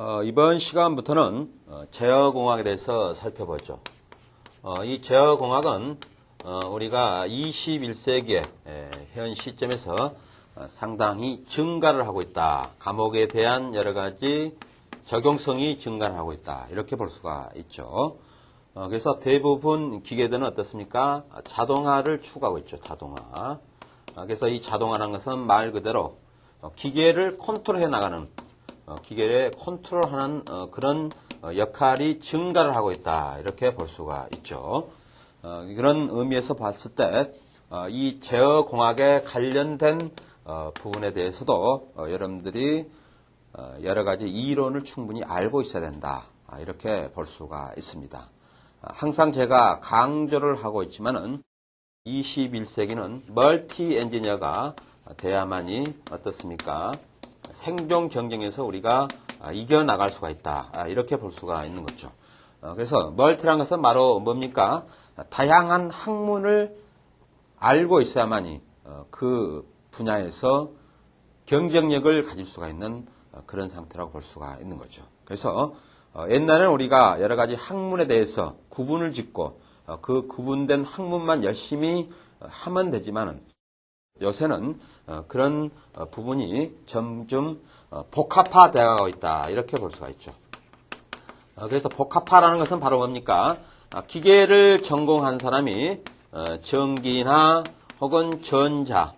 어, 이번 시간부터는 어, 제어공학에 대해서 살펴보죠. 어, 이 제어공학은 어, 우리가 21세기의 현 시점에서 어, 상당히 증가를 하고 있다. 감옥에 대한 여러 가지 적용성이 증가를 하고 있다. 이렇게 볼 수가 있죠. 어, 그래서 대부분 기계들은 어떻습니까? 자동화를 추구하고 있죠. 자동화. 어, 그래서 이 자동화라는 것은 말 그대로 어, 기계를 컨트롤해 나가는 어, 기계를 컨트롤하는 어, 그런 어, 역할이 증가를 하고 있다 이렇게 볼 수가 있죠. 어, 그런 의미에서 봤을 때 이 제어 공학에 관련된 어, 부분에 대해서도 어, 여러분들이 어, 여러 가지 이론을 충분히 알고 있어야 된다 아, 이렇게 볼 수가 있습니다. 아, 항상 제가 강조를 하고 있지만은 21세기는 멀티 엔지니어가 돼야만이 어떻습니까? 생존 경쟁에서 우리가 아, 이겨나갈 수가 있다. 아, 이렇게 볼 수가 있는 거죠. 어, 그래서 멀티라는 것은 바로 뭡니까? 다양한 학문을 알고 있어야만이 어, 그 분야에서 경쟁력을 가질 수가 있는 어, 그런 상태라고 볼 수가 있는 거죠. 그래서 옛날에는 우리가 여러 가지 학문에 대해서 구분을 짓고 그 구분된 학문만 열심히 하면 되지만은 요새는 어, 그런 어, 부분이 점점 어, 복합화되어 있다 이렇게 볼 수가 있죠. 그래서 복합화라는 것은 바로 뭡니까? 아, 기계를 전공한 사람이 전기나 혹은 전자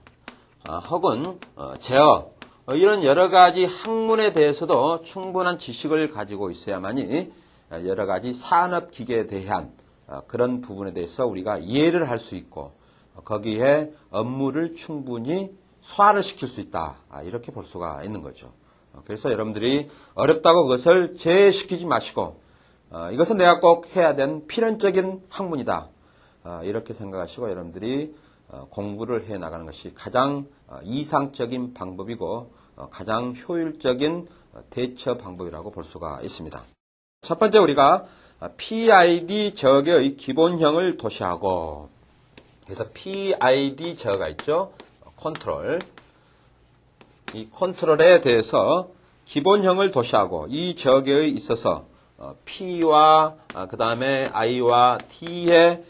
혹은 제어 이런 여러 가지 학문에 대해서도 충분한 지식을 가지고 있어야만이 여러 가지 산업 기계에 대한 그런 부분에 대해서 우리가 이해를 할 수 있고 거기에 업무를 충분히 소화를 시킬 수 있다. 아, 이렇게 볼 수가 있는 거죠. 어, 그래서 여러분들이 어렵다고 그것을 제시키지 마시고 어, 이것은 내가 꼭 해야 된 필연적인 학문이다. 어, 이렇게 생각하시고 여러분들이 공부를 해 나가는 것이 가장 이상적인 방법이고 가장 효율적인 대처 방법이라고 볼 수가 있습니다. 첫 번째 우리가 PID 적의 기본형을 도시하고 그래서 PID 제어가 있죠. 컨트롤. 이 컨트롤에 대해서 기본형을 도시하고 이 적에 있어서 어, P와 아, 그 다음에 I와 T의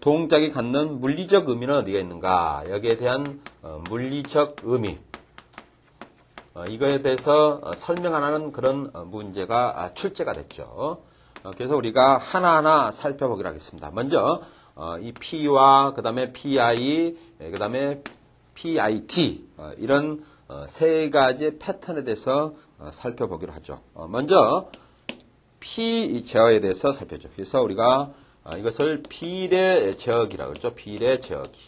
동작이 갖는 물리적 의미는 어디가 있는가? 여기에 대한 어, 물리적 의미. 어, 이거에 대해서 설명하는 그런 문제가 아, 출제가 됐죠. 그래서 우리가 하나하나 살펴보기로 하겠습니다. 먼저 어, 이 P와 그 다음에 PI, 그 다음에 PIT 어, 이런 어, 세 가지 패턴에 대해서 어, 살펴보기로 하죠. 어, 먼저 P 제어에 대해서 살펴죠. 그래서 우리가 어, 이것을 비례 제어기라고 그러죠. 비례 제어기.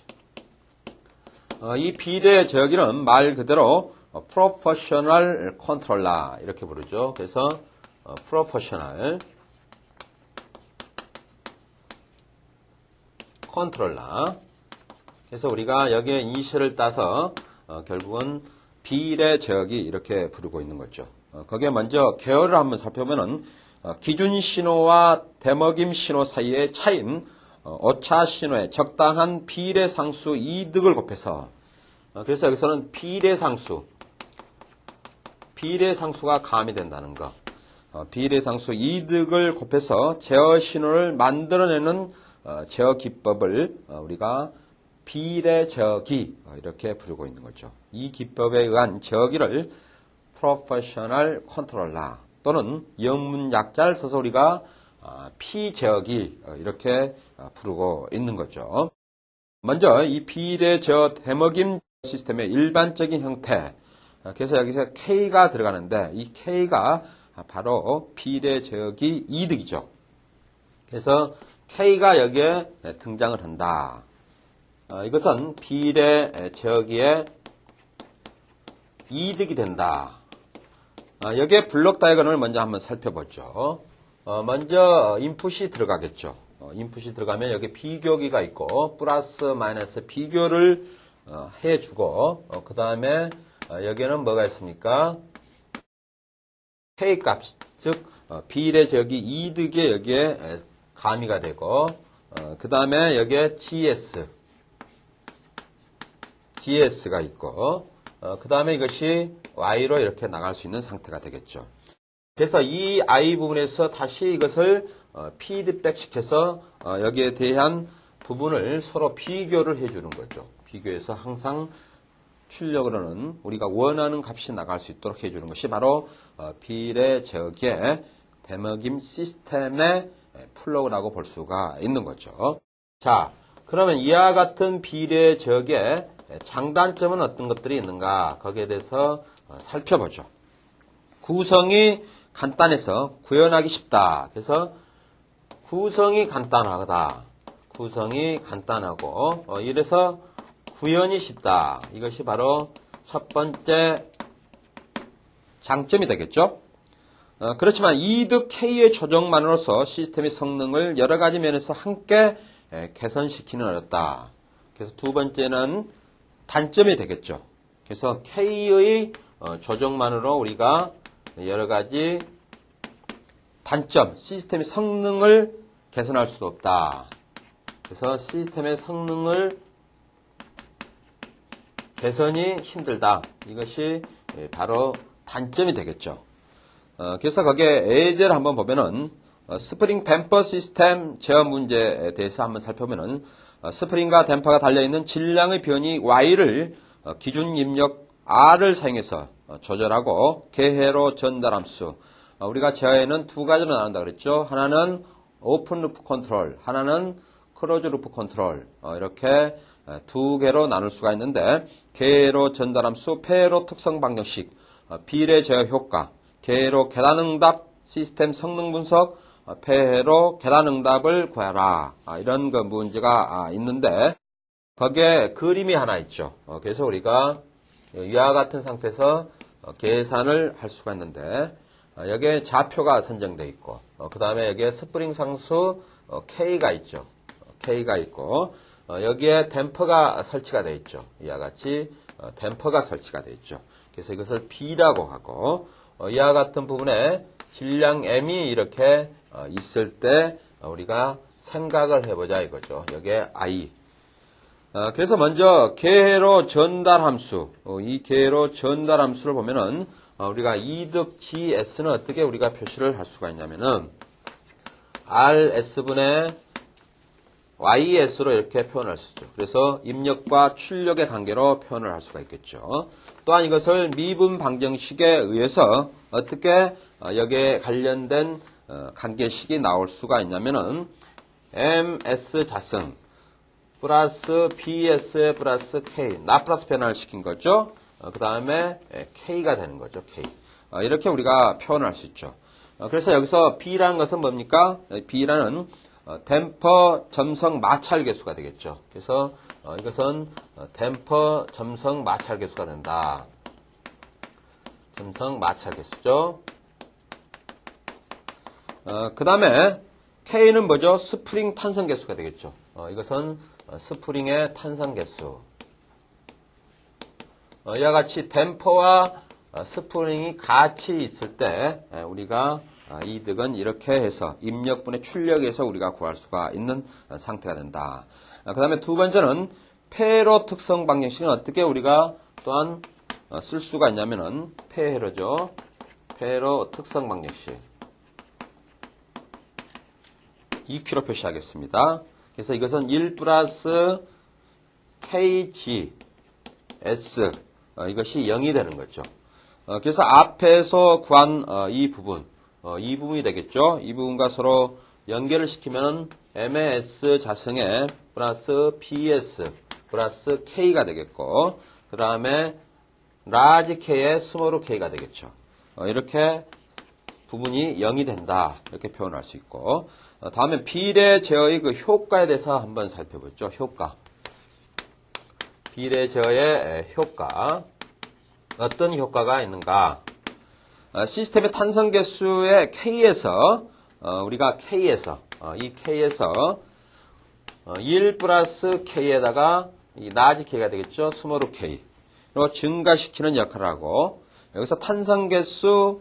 이 비례 제어기는 말 그대로 프로포셔널 컨트롤러 이렇게 부르죠. 그래서 프로포셔널 컨트롤러. 그래서 우리가 여기에 이시를 따서 어, 결국은 비례 제어기 이렇게 부르고 있는 거죠. 어, 거기에 먼저 계열을 한번 살펴보면은 어, 기준 신호와 대먹임 신호 사이의 차인 어, 오차 신호의 적당한 비례 상수 이득을 곱해서 어, 그래서 여기서는 비례 상수 비례 상수가 가미된다는 거. 어, 비례 상수 이득을 곱해서 제어 신호를 만들어내는 어, 제어 기법을 어, 우리가 비례 제어기 어, 이렇게 부르고 있는 거죠. 이 기법에 의한 제어기를 프로페셔널 컨트롤러 또는 영문 약자를 써서 우리가 피제어기 이렇게 부르고 있는 거죠. 먼저 이 비례 제어 대먹임 시스템의 일반적인 형태 그래서 여기서 K가 들어가는데 이 K가 바로 비례 제어기 이득이죠. 그래서 K가 여기에 등장을 한다. 어, 이것은 비례 제어기에 이득이 된다. 어, 여기에 블록 다이어그램을 먼저 한번 살펴보죠. 어, 먼저 인풋이 들어가겠죠. 어, 인풋이 들어가면 여기 비교기가 있고 플러스 마이너스 비교를 어, 해주고 어, 그 다음에 여기에는 뭐가 있습니까? K 값, 즉 비례 제어기 이득에 여기에 가미가 되고 어, 그 다음에 여기에 GS GS가 있고 어, 그 다음에 이것이 Y로 이렇게 나갈 수 있는 상태가 되겠죠. 그래서 이 I 부분에서 다시 이것을 어, 피드백 시켜서 어, 여기에 대한 부분을 서로 비교를 해주는 거죠. 비교해서 항상 출력으로는 우리가 원하는 값이 나갈 수 있도록 해주는 것이 바로 어, 비례적의 대먹임 시스템의 플러그라고 볼 수가 있는 거죠. 자, 그러면 이와 같은 비례적의 장단점은 어떤 것들이 있는가 거기에 대해서 어, 살펴보죠. 구성이 간단해서 구현하기 쉽다. 그래서 구성이 간단하다. 구성이 간단하고 어, 이래서 구현이 쉽다. 이것이 바로 첫 번째 장점이 되겠죠. 어, 그렇지만 이득 K의 조정만으로서 시스템의 성능을 여러 가지 면에서 함께 에, 개선시키는 어렵다. 그래서 두 번째는 단점이 되겠죠. 그래서 K의 어, 조정만으로 우리가 여러 가지 단점, 시스템의 성능을 개선할 수도 없다. 그래서 시스템의 성능을 개선이 힘들다. 이것이 예, 바로 단점이 되겠죠. 어, 그래서 거기에 예제를 한번 보면은 어, 스프링 댐퍼 시스템 제어 문제에 대해서 한번 살펴보면은 어, 스프링과 댐퍼가 달려있는 질량의 변이 Y를 어, 기준 입력 R을 사용해서 어, 조절하고 개회로 전달함수. 어, 우리가 제어에는 두 가지로 나눈다 그랬죠. 하나는 오픈 루프 컨트롤, 하나는 크로즈 루프 컨트롤. 어, 이렇게 어, 두 개로 나눌 수가 있는데 개로 전달함수, 폐로 특성 방정식, 어, 비례 제어 효과, 개로 계단응답 시스템 성능 분석, 어, 폐로 계단응답을 구하라 아, 이런 그 문제가 아, 있는데 거기에 그림이 하나 있죠. 어, 그래서 우리가 이와 같은 상태에서 어, 계산을 할 수가 있는데 어, 여기에 좌표가 선정되어 있고 그 다음에 여기에 스프링 상수 어, K가 있죠. 어, K가 있고 어, 여기에 댐퍼가 설치가 되어 있죠. 이와 같이 어, 댐퍼가 설치가 되어 있죠. 그래서 이것을 B라고 하고 어, 이와 같은 부분에 질량 M이 이렇게 어, 있을 때 어, 우리가 생각을 해보자 이거죠. 여기에 I 어, 그래서 먼저 개로 전달 함수, 어, 이 개로 전달 함수를 보면은 어, 우리가 이득 GS는 어떻게 우리가 표시를 할 수가 있냐면은 RS분의 YS로 이렇게 표현할 수 있죠. 그래서 입력과 출력의 관계로 표현을 할 수가 있겠죠. 또한 이것을 미분 방정식에 의해서 어떻게 어, 여기에 관련된 어, 관계식이 나올 수가 있냐면은 MS 자승 플러스 BS 플러스 K 라플라스 변화를 시킨 거죠. 그 다음에 K가 되는 거죠. K 어, 이렇게 우리가 표현을 할수 있죠. 어, 그래서 여기서 B라는 것은 뭡니까? B라는 어, 댐퍼 점성 마찰 개수가 되겠죠. 그래서 어, 이것은 어, 댐퍼 점성 마찰 개수가 된다. 점성 마찰 개수죠. 어, 그 다음에 K는 뭐죠? 스프링 탄성 개수가 되겠죠. 어, 이것은 어, 스프링의 탄성 개수. 어, 이와 같이 댐퍼와 어, 스프링이 같이 있을 때 에, 우리가 어, 이득은 이렇게 해서 입력분의 출력에서 우리가 구할 수가 있는 어, 상태가 된다. 그 다음에 두 번째는 폐로 특성 방정식은 어떻게 우리가 또한 어, 쓸 수가 있냐면은 폐회로죠. 폐로 특성 방정식. 2k로 표시하겠습니다. 그래서 이것은 1 플러스 kg s 어, 이것이 0이 되는 거죠. 어, 그래서 앞에서 구한 어, 이 부분, 어, 이 부분이 되겠죠. 이 부분과 서로 연결을 시키면 ms 자승에 플러스 ps 플러스 k가 되겠고 그 다음에 라지 k에 스몰 k가 되겠죠. 어, 이렇게 부분이 0이 된다. 이렇게 표현할 수 있고 어, 다음에 비례 제어의 그 효과에 대해서 한번 살펴보죠. 효과. 비례 제어의 효과. 어떤 효과가 있는가? 어, 시스템의 탄성 개수의 K에서 어, 우리가 K에서 어, 이 K에서 어, 1 플러스 K에다가 이 라지 K가 되겠죠. 스몰 K로 증가시키는 역할을 하고 여기서 탄성 개수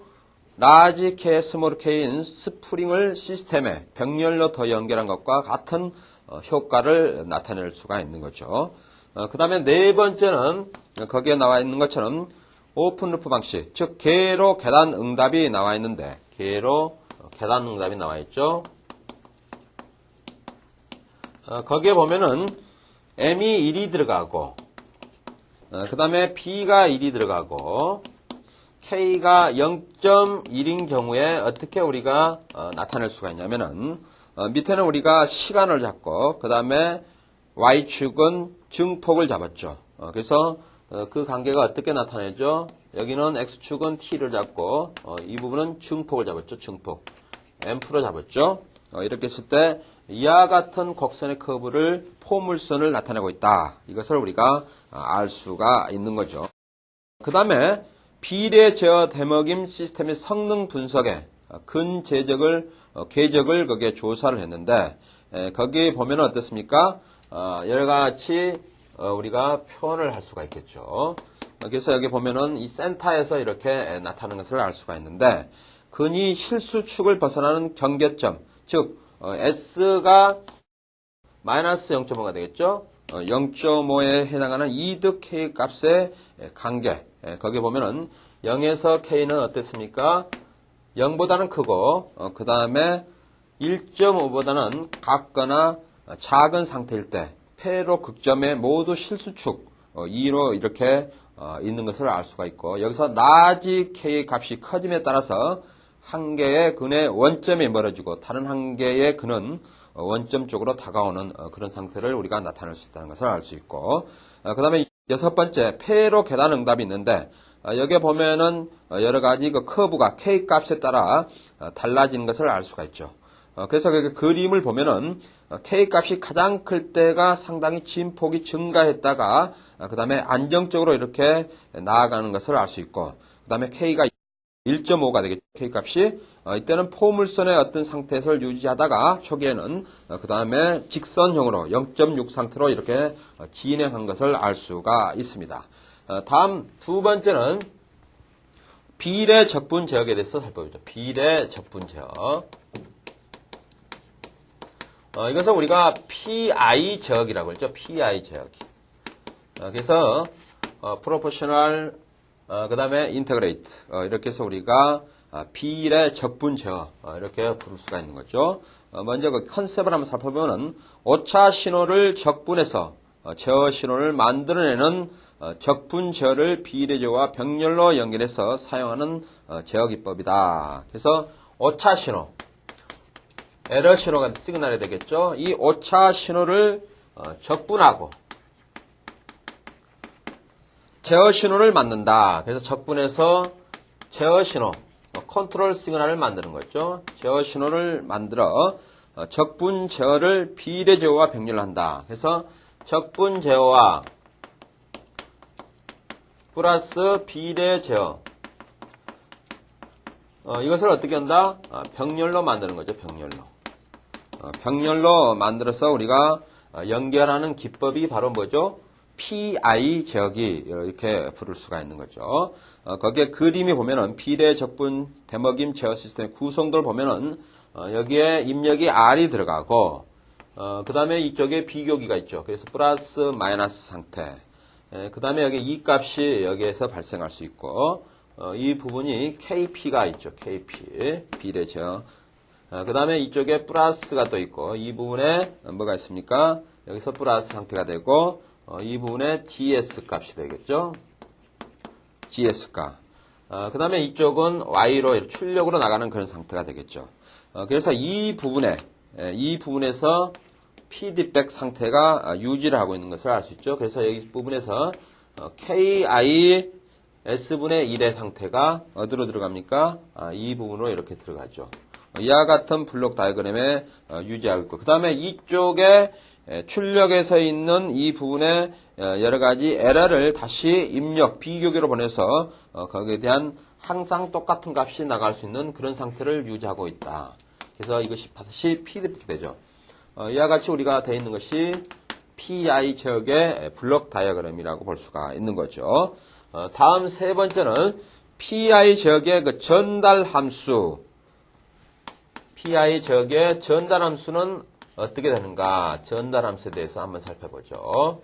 라지 K, 스몰 K인 스프링을 시스템에 병렬로 더 연결한 것과 같은 어, 효과를 나타낼 수가 있는 거죠. 그 다음에 네 번째는 거기에 나와 있는 것처럼 오픈 루프 방식, 즉 개로 계단 응답이 나와 있는데 개로 어, 계단 응답이 나와 있죠. 어, 거기에 보면은 m이 1이 들어가고 그 다음에 b가 1이 들어가고 k가 0.1인 경우에 어떻게 우리가 어, 나타낼 수가 있냐면은 어, 밑에는 우리가 시간을 잡고 그 다음에 y축은 증폭을 잡았죠. 어, 그래서 어, 그 관계가 어떻게 나타내죠? 여기는 x축은 t를 잡고 어, 이 부분은 증폭을 잡았죠. 증폭 m프로 잡았죠. 어, 이렇게 했을 때 이와 같은 곡선의 커브를 포물선을 나타내고 있다. 이것을 우리가 어, 알 수가 있는 거죠. 그 다음에 비례 제어 대먹임 시스템의 성능 분석에 어, 근제적을 어, 궤적을 거기에 조사를 했는데 에, 거기 보면 어떻습니까? 어, 여러 가지 어, 우리가 표현을 할 수가 있겠죠. 어, 그래서 여기 보면은 이 센터에서 이렇게 에, 나타나는 것을 알 수가 있는데 근이 실수축을 벗어나는 경계점, 즉 어, S가 마이너스 0.5가 되겠죠. 0.5에 해당하는 이득 K 값의 관계. 예, 거기 보면은 0에서 K는 어땠습니까? 0보다는 크고 그 다음에 1.5보다는 같거나 작은 상태일 때 폐로 극점의 모두 실수축 2로 이렇게 어, 있는 것을 알 수가 있고 여기서 라지 K 값이 커짐에 따라서 한 개의 근의 원점이 멀어지고 다른 한 개의 근은 어, 원점 쪽으로 다가오는 어, 그런 상태를 우리가 나타낼 수 있다는 것을 알 수 있고 그 다음에 여섯 번째 폐로 계단 응답이 있는데 여기에 보면은 여러 가지 그 커브가 K 값에 따라 달라지는 것을 알 수가 있죠. 그래서 그 그림을 보면은 K 값이 가장 클 때가 상당히 진폭이 증가했다가 그 다음에 안정적으로 이렇게 나아가는 것을 알 수 있고 그 다음에 K가 1.5가 되겠죠. K 값이. 어, 이때는 포물선의 어떤 상태에서 유지하다가 초기에는 어, 그 다음에 직선형으로 0.6 상태로 이렇게 어, 진행한 것을 알 수가 있습니다. 어, 다음 두 번째는 비례 적분 제역에 대해서 살펴보죠. 비례 적분 제역. 어, 이것은 우리가 PI 제역이라고 했죠. PI 제역이. 어, 그래서 어, 프로포셔널 어, 그 다음에 인테그레이트 어, 이렇게 해서 우리가 아, 비례 적분 제어 어, 이렇게 부를 수가 있는 거죠. 어, 먼저 그 컨셉을 한번 살펴보면 오차 신호를 적분해서 어, 제어 신호를 만들어내는 어, 적분 제어를 비례 제어와 병렬로 연결해서 사용하는 어, 제어 기법이다. 그래서 오차 신호, 에러 신호가 시그널이 되겠죠. 이 오차 신호를 어, 적분하고 제어 신호를 만든다. 그래서 적분해서 제어 신호, 어, 컨트롤 시그널을 만드는 거죠. 제어 신호를 만들어 어, 적분 제어를 비례 제어와 병렬한다. 그래서 적분 제어와 플러스 비례 제어 어, 이것을 어떻게 한다? 아, 병렬로 만드는 거죠. 병렬로. 어, 병렬로 만들어서 우리가 어, 연결하는 기법이 바로 뭐죠? PI 제어기 이렇게 부를 수가 있는 거죠. 어, 거기에 그림이 보면은 비례 적분 대먹임 제어 시스템의 구성도를 보면은 어, 여기에 입력이 R이 들어가고 그 다음에 이쪽에 비교기가 있죠. 그래서 플러스 마이너스 상태. 그 다음에 여기 이 값이 여기에서 발생할 수 있고 어, 이 부분이 KP가 있죠. KP 비례 제어. 그 다음에 이쪽에 플러스가 또 있고 이 부분에 뭐가 있습니까? 여기서 플러스 상태가 되고 어, 이 부분에 GS 값이 되겠죠. GS 값. 어, 그 다음에 이쪽은 Y로 출력으로 나가는 그런 상태가 되겠죠. 어, 그래서 이 부분에 에, 이 부분에서 피드백 상태가 어, 유지를 하고 있는 것을 알 수 있죠. 그래서 여기 부분에서 어, KI S분의 1의 상태가 어디로 들어갑니까? 아, 이 부분으로 이렇게 들어가죠. 어, 이와 같은 블록 다이그램에 어, 유지하고 있고 그 다음에 이쪽에 에, 출력에서 있는 이 부분에 어, 여러 가지 에러를 다시 입력 비교기로 보내서 어, 거기에 대한 항상 똑같은 값이 나갈 수 있는 그런 상태를 유지하고 있다. 그래서 이것이 다시 피드백이 되죠. 어, 이와 같이 우리가 되어 있는 것이 PI 지역의 블록 다이어그램이라고 볼 수가 있는 거죠. 어, 다음 세 번째는 PI 지역의 그 전달 함수. PI 지역의 전달 함수는 어떻게 되는가? 전달 함수에 대해서 한번 살펴보죠.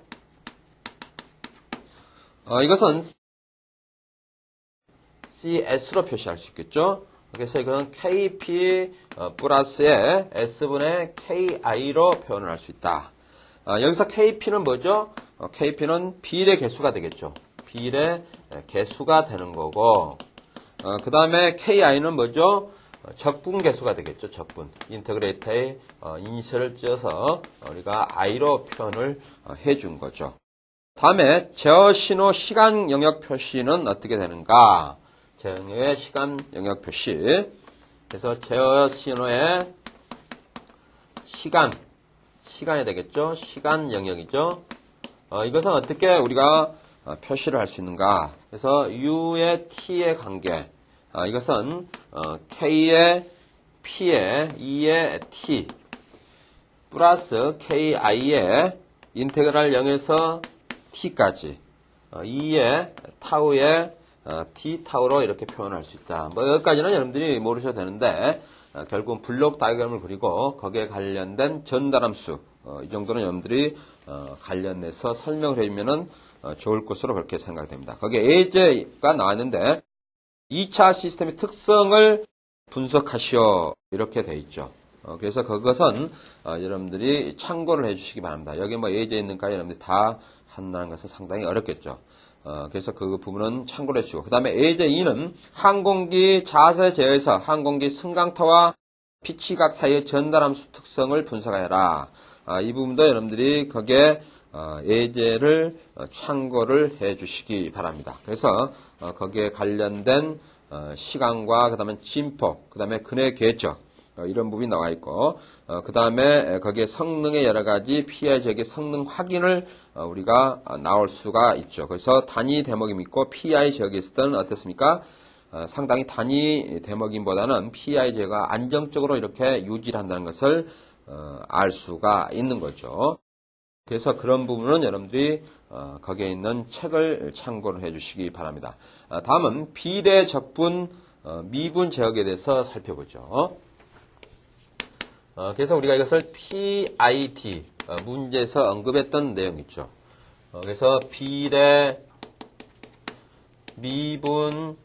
어, 이것은 CS로 표시할 수 있겠죠. 그래서 이거는 KP 어, 플러스에 S분의 KI로 표현을 할 수 있다. 아, 여기서 KP는 뭐죠? 어, KP는 비례 개수가 되겠죠. 비례 개수가 되는 거고, 그 다음에 KI는 뭐죠? 어, 적분 개수가 되겠죠. 적분. 인터그레이터에 어, 이니셜을 띄어서 우리가 I로 표현을 어, 해준 거죠. 다음에 제어 신호 시간 영역 표시는 어떻게 되는가? 제어 영역의 시간 영역 표시. 그래서 제어 신호의 시간, 시간이 되겠죠? 시간 영역이죠? 어, 이것은 어떻게 우리가 어, 표시를 할 수 있는가? 그래서 U의 T의 관계. 어, 이것은 어, K의 P의 E의 T 플러스 KI의 인테그랄 0에서 T까지 어, E의 타우의 어, T 타우로 이렇게 표현할 수 있다. 뭐 여기까지는 여러분들이 모르셔도 되는데 어, 결국은 블록 다이그램을 그리고 거기에 관련된 전달함수 어, 이 정도는 여러분들이 어, 관련해서 설명을 해주면은 어, 좋을 것으로 그렇게 생각됩니다. 거기에 예제가 나왔는데 2차 시스템의 특성을 분석하시오 이렇게 돼 있죠. 어, 그래서 그것은 어, 여러분들이 참고를 해주시기 바랍니다. 여기 뭐 예제 있는가 여러분들이 다 한다는 것은 상당히 어렵겠죠. 어, 그래서 그 부분은 참고를 해주시고 그 다음에 예제 2는 항공기 자세 제어에서 항공기 승강타와 피치각 사이의 전달함수 특성을 분석하여라. 아, 이 부분도 여러분들이 거기에 어, 예제를 어, 참고를 해 주시기 바랍니다. 그래서 어, 거기에 관련된 어, 시간과 그 다음에 진폭, 그 다음에 근해 궤적 어, 이런 부분이 나와 있고 그 다음에 거기에 성능의 여러 가지 PI 지역의 성능 확인을 어, 우리가 어, 나올 수가 있죠. 그래서 단위 대목임 있고 PI 지역에 있을 때는 어떻습니까? 어, 상당히 단위 대목임보다는 PI 제가 안정적으로 이렇게 유지를 한다는 것을 어, 알 수가 있는 거죠. 그래서 그런 부분은 여러분들이 어, 거기에 있는 책을 참고를 해주시기 바랍니다. 아, 다음은 비례 적분 어, 미분 제역에 대해서 살펴보죠. 어, 그래서 우리가 이것을 PIT 어, 문제에서 언급했던 내용 있죠. 어, 그래서 비례 미분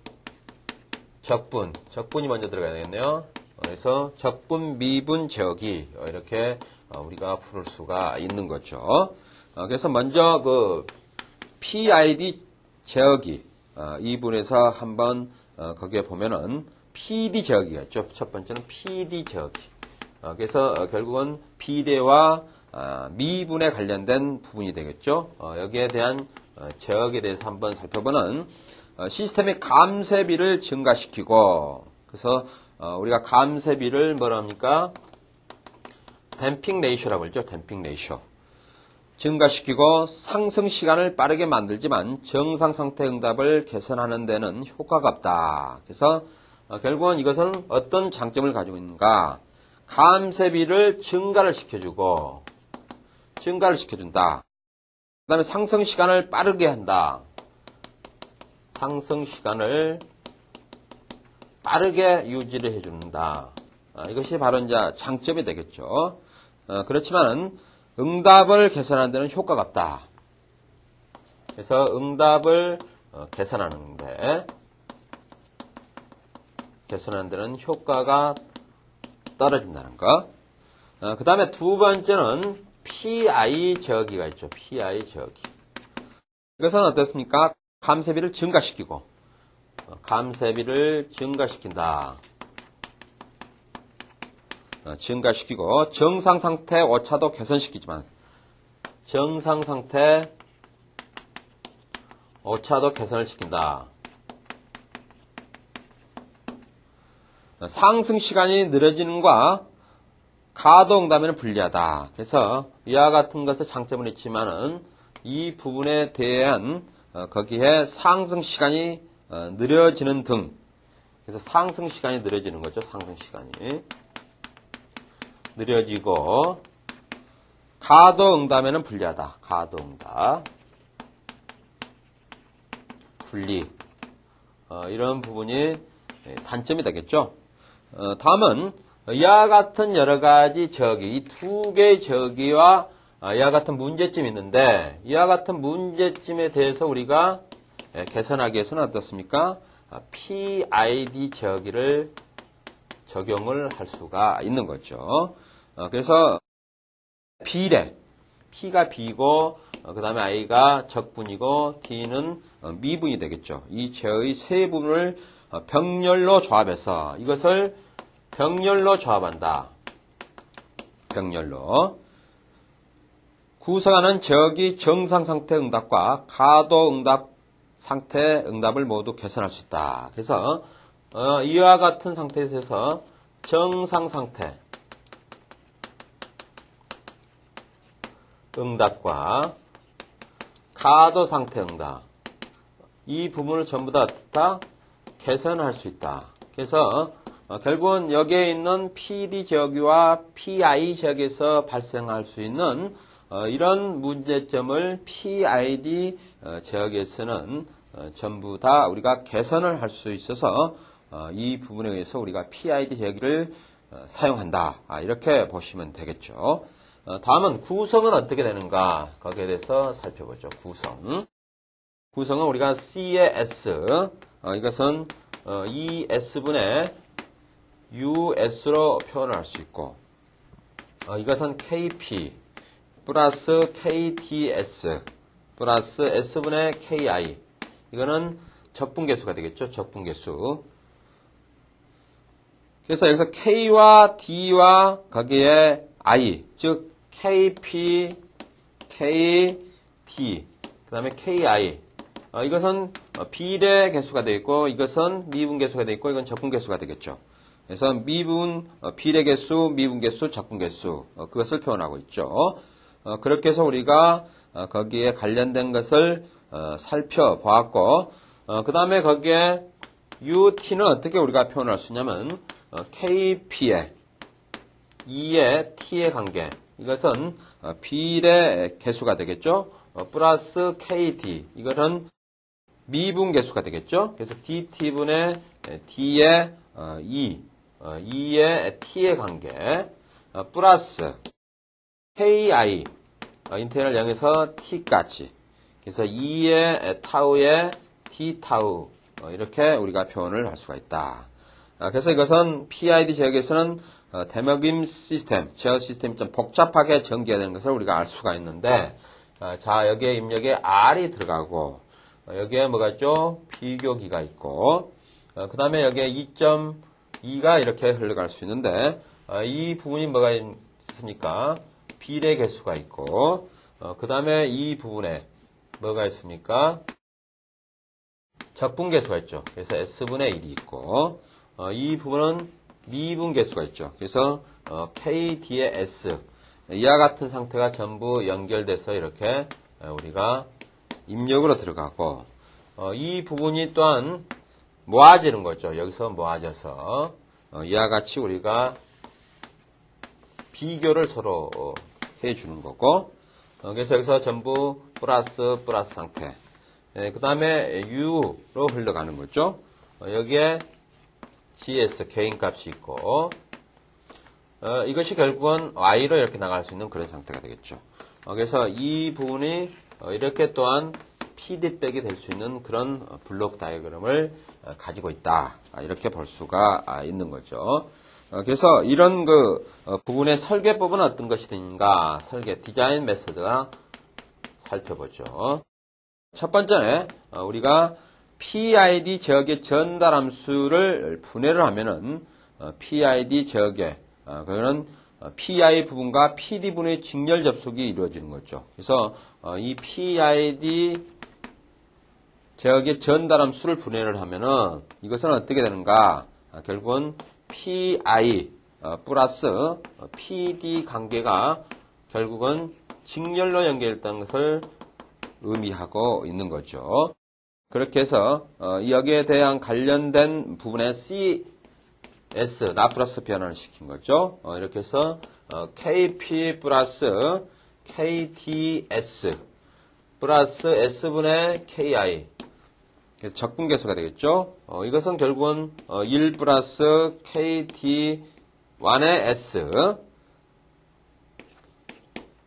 적분 적분이 먼저 들어가야 되겠네요. 어, 그래서 적분 미분 제역이 어, 이렇게 어, 우리가 풀을 수가 있는 거죠. 어, 그래서 먼저 그 PID 제어기 어, 이 부분에서 한번 어, 거기에 보면은 PD 제어기가 죠첫 번째는 PD 제어기. 어, 그래서 어, 결국은 비례와 아, 미분에 관련된 부분이 되겠죠. 어, 여기에 대한 어, 제어기에 대해서 한번 살펴보는 어, 시스템의 감쇄비를 증가시키고 그래서 어, 우리가 감쇄비를 뭐라 합니까? 댐핑 레이쇼라고 그러죠. 댐핑 레이쇼. 증가시키고 상승 시간을 빠르게 만들지만 정상 상태 응답을 개선하는 데는 효과가 없다. 그래서 어, 결국은 이것은 어떤 장점을 가지고 있는가? 감쇄비를 증가를 시켜주고 증가를 시켜준다. 그 다음에 상승 시간을 빠르게 한다. 상승 시간을 빠르게 유지를 해준다. 아, 이것이 바로 이제 장점이 되겠죠. 어, 그렇지만 응답을 개선하는 데는 효과가 없다. 그래서 응답을 어, 개선하는데 개선하는 데는 효과가 떨어진다는 거. 어, 그 다음에 두 번째는 PI 저기가 있죠. PI 저기. 이것은 어떻습니까? 감쇄비를 증가시키고 어, 감쇄비를 증가시킨다. 어, 증가시키고 정상 상태 오차도 개선시키지만 정상 상태 오차도 개선을 시킨다. 어, 상승 시간이 느려지는과 가동담에는 불리하다. 그래서 이와 같은 것의 장점은 있지만은 이 부분에 대한 어, 거기에 상승 시간이 어, 느려지는 등 그래서 상승 시간이 느려지는 거죠. 상승 시간이 느려지고 가도 응답에는 불리하다. 가도 응답 분리 어, 이런 부분이 예, 단점이 되겠죠. 어, 다음은 이와 같은 여러 가지 저기 이 두 개의 저기와 아, 이와 같은 문제점이 있는데 이와 같은 문제점에 대해서 우리가 예, 개선하기 위해서는 어떻습니까? 아, PID 저기를 적용을 할 수가 있는 거죠. 어, 그래서 비례, P가 B고 그 다음에 I가 적분이고 T는 어, 미분이 되겠죠. 이 제의 세 분을 어, 병렬로 조합해서 이것을 병렬로 조합한다. 병렬로 구성하는 제역이 정상 상태 응답과 가도 응답 상태 응답을 모두 개선할 수 있다. 그래서 어, 이와 같은 상태에서 정상 상태 응답과 가도 상태 응답 이 부분을 전부 다, 다 개선할 수 있다. 그래서 어, 결국은 여기에 있는 PD 지역과 PI 지역에서 발생할 수 있는 어, 이런 문제점을 PID 어, 지역에서는 어, 전부 다 우리가 개선을 할 수 있어서 어, 이 부분에 의해서 우리가 PID 지역을 어, 사용한다. 아, 이렇게 보시면 되겠죠. 어, 다음은 구성은 어떻게 되는가 거기에 대해서 살펴보죠. 구성. 구성은 우리가 C의 S, 어, 이것은 어, 이 S분의 US로 표현을 할수 있고, 어, 이것은 KP 플러스 KTS 플러스 S분의 KI. 이거는 적분계수가 되겠죠. 적분계수. 그래서 여기서 K와 D와 거기에 I, 즉 KP, K, D, 그 다음에 KI. 어, 이것은 어, 비례 개수가 되어 있고 이것은 미분 개수가 되어 있고 이건 적분 개수가 되겠죠. 그래서 미분 어, 비례 개수, 미분 개수, 적분 개수 어, 그것을 표현하고 있죠. 어, 그렇게 해서 우리가 어, 거기에 관련된 것을 어, 살펴보았고 그 다음에 거기에 UT는 어떻게 우리가 표현할 수 있냐면 어, KP의 2의 T의 관계 이것은 어, 비례 개수가 되겠죠. 어, 플러스 KD 이거는 미분 개수가 되겠죠. 그래서 DT분의 D의 어, 2, 어, 2의 T의 관계 어, 플러스 KI 어, 인테그럴 0에서 T까지 그래서 2의 타우의 D 타우 어, 이렇게 우리가 표현을 할 수가 있다. 아, 그래서 이것은 PID 지역에서는 어, 대명임 시스템, 제어 시스템이 좀 복잡하게 전개되는 것을 우리가 알 수가 있는데 아, 자 여기에 입력에 R이 들어가고 어, 여기에 뭐가 있죠? 비교기가 있고 그 다음에 여기에 2.2가 이렇게 흘러갈 수 있는데 어, 이 부분이 뭐가 있습니까? 비례 개수가 있고 그 다음에 이 부분에 뭐가 있습니까? 적분 개수가 있죠. 그래서 S분의 1이 있고 어, 이 부분은 미분 개수가 있죠. 그래서 어, KD의 S 이와 같은 상태가 전부 연결돼서 이렇게 어, 우리가 입력으로 들어가고 어, 이 부분이 또한 모아지는 거죠. 여기서 모아져서 어, 이와 같이 우리가 비교를 서로 어, 해주는 거고 어, 그래서 여기서 전부 플러스 플러스 상태 그 다음에 U로 흘러가는 거죠. 어, 여기에 GS 개인값이 있고 어, 이것이 결국은 Y로 이렇게 나갈 수 있는 그런 상태가 되겠죠. 어, 그래서 이 부분이 어, 이렇게 또한 피드백이 될 수 있는 그런 어, 블록 다이어그램을 어, 가지고 있다. 아, 이렇게 볼 수가 아, 있는 거죠. 어, 그래서 이런 그 어, 부분의 설계법은 어떤 것이든가 설계 디자인 메소드가 살펴보죠. 첫 번째는 어, 우리가 PID 지역의 전달 함수를 분해를 하면은 어, PID 지역의 어, 그거는 어, PI 부분과 PD 분의 직렬 접속이 이루어지는 거죠. 그래서 어, 이 PID 지역의 전달 함수를 분해를 하면은 이것은 어떻게 되는가? 아, 결국은 PI 어, 플러스 어, PD 관계가 결국은 직렬로 연결했다는 것을 의미하고 있는 거죠. 그렇게 해서 어, 여기에 대한 관련된 부분에 CS 라플러스 변환을 시킨 거죠. 어, 이렇게 해서 어, KP 플러스 KTS 플러스 S분의 KI 그래서 적분계수가 되겠죠. 어, 이것은 결국은 어, 1 플러스 KT 1의 S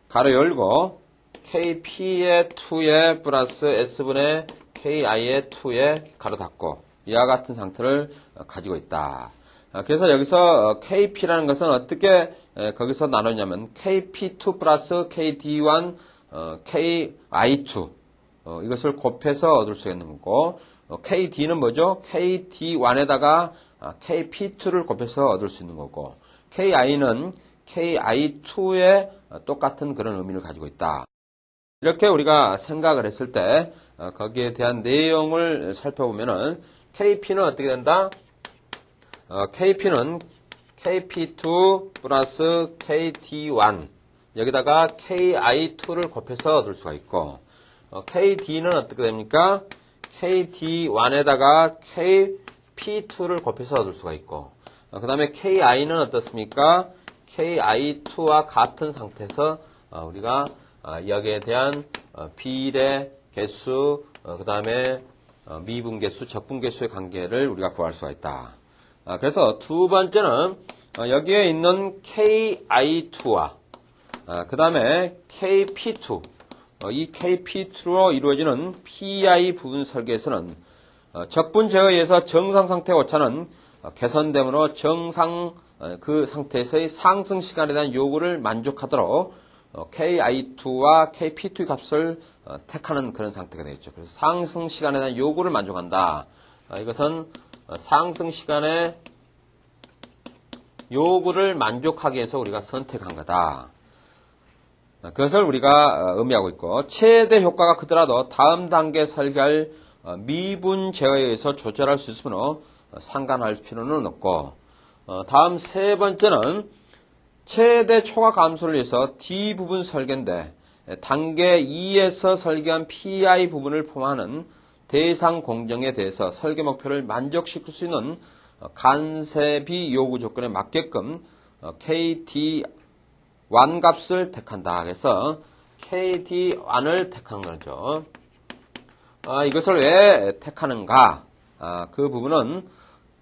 가로 열고 KP의 2의 플러스 S분의 KI의 2의 가로 닫고 이와 같은 상태를 가지고 있다. 아, 그래서 여기서 어, KP라는 것은 어떻게 에, 거기서 나누냐면 KP2 플러스 KD1, 어, KI2 어, 이것을 곱해서 얻을 수 있는 거고 어, KD는 뭐죠? KD1에다가 아, KP2를 곱해서 얻을 수 있는 거고 KI는 KI2에 똑같은 그런 의미를 가지고 있다. 이렇게 우리가 생각을 했을 때 어, 거기에 대한 내용을 살펴보면은 KP는 어떻게 된다? 어, KP는 KP2 플러스 KT1 여기다가 KI2를 곱해서 얻을 수가 있고 어, KD는 어떻게 됩니까? KD1에다가 KP2를 곱해서 얻을 수가 있고 그 다음에 KI는 어떻습니까? KI2와 같은 상태에서 어, 우리가 어, 여기에 대한 어, 비례 개수 그 다음에 미분계수, 적분계수의 관계를 우리가 구할 수가 있다. 아, 그래서 두 번째는 어, 여기에 있는 KI2와 그 다음에 KP2 어, 이 KP2로 이루어지는 PI 부분 설계에서는 어, 적분 제어에서 정상 상태 오차는 개선됨으로 정상 그 상태에서의 상승 시간에 대한 요구를 만족하도록 KI2와 KP2 값을 택하는 그런 상태가 되겠죠. 그래서 상승 시간에 대한 요구를 만족한다. 이것은 상승 시간에 요구를 만족하기 위해서 우리가 선택한 거다. 그것을 우리가 의미하고 있고 최대 효과가 크더라도 다음 단계 설계할 미분 제어에 의해서 조절할 수 있으므로 상관할 필요는 없고 어, 다음 세 번째는 최대 초과 감소를 위해서 D 부분 설계인데 단계 2에서 설계한 PI 부분을 포함하는 대상 공정에 대해서 설계 목표를 만족시킬 수 있는 간세비 요구 조건에 맞게끔 KD 1 값을 택한다. 그래서 KD1을 택한 거죠. 아, 이것을 왜 택하는가? 아, 그 부분은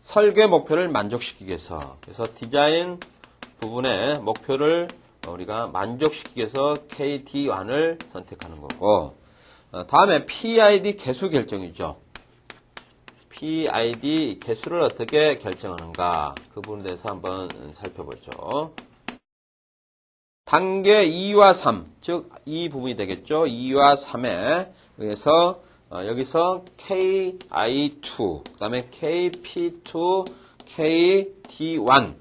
설계 목표를 만족시키기 위해서 그래서 디자인 부분의 목표를 우리가 만족시키기 위해서 KD1을 선택하는 거고 어, 다음에 PID 개수 결정이죠. PID 개수를 어떻게 결정하는가 그 부분에 대해서 한번 살펴보죠. 단계 2와 3, 즉 이 부분이 되겠죠. 2와 3에 의해서 어, 여기서 KI2, 그 다음에 KP2, KD1 어,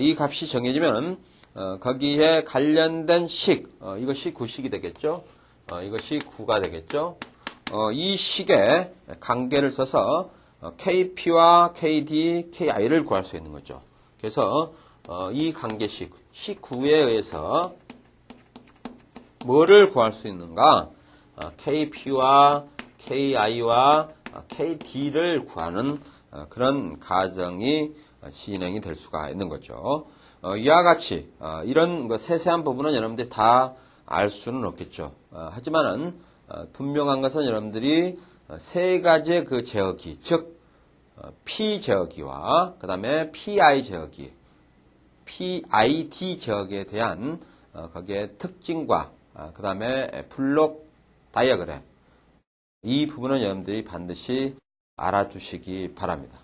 이 값이 정해지면 어, 거기에 관련된 식, 어, 이것이 구식이 되겠죠. 어, 이것이 9가 되겠죠. 어, 이 식에 관계를 써서 어, KP와 KD, KI를 구할 수 있는 거죠. 그래서 어, 이 관계식, 식 9에 의해서 뭐를 구할 수 있는가? 어, KP와 KI와 KD를 구하는 어, 그런 가정이 진행이 될 수가 있는 거죠. 어, 이와 같이 어, 이런 그 세세한 부분은 여러분들이 다 알 수는 없겠죠. 하지만은 분명한 것은 여러분들이 세 가지의 그 제어기, 즉 P 제어기와 그 다음에 PI 제어기, PID 제어기에 대한 거기에 특징과 그 다음에 블록 다이어그램 이 부분은 여러분들이 반드시 알아주시기 바랍니다.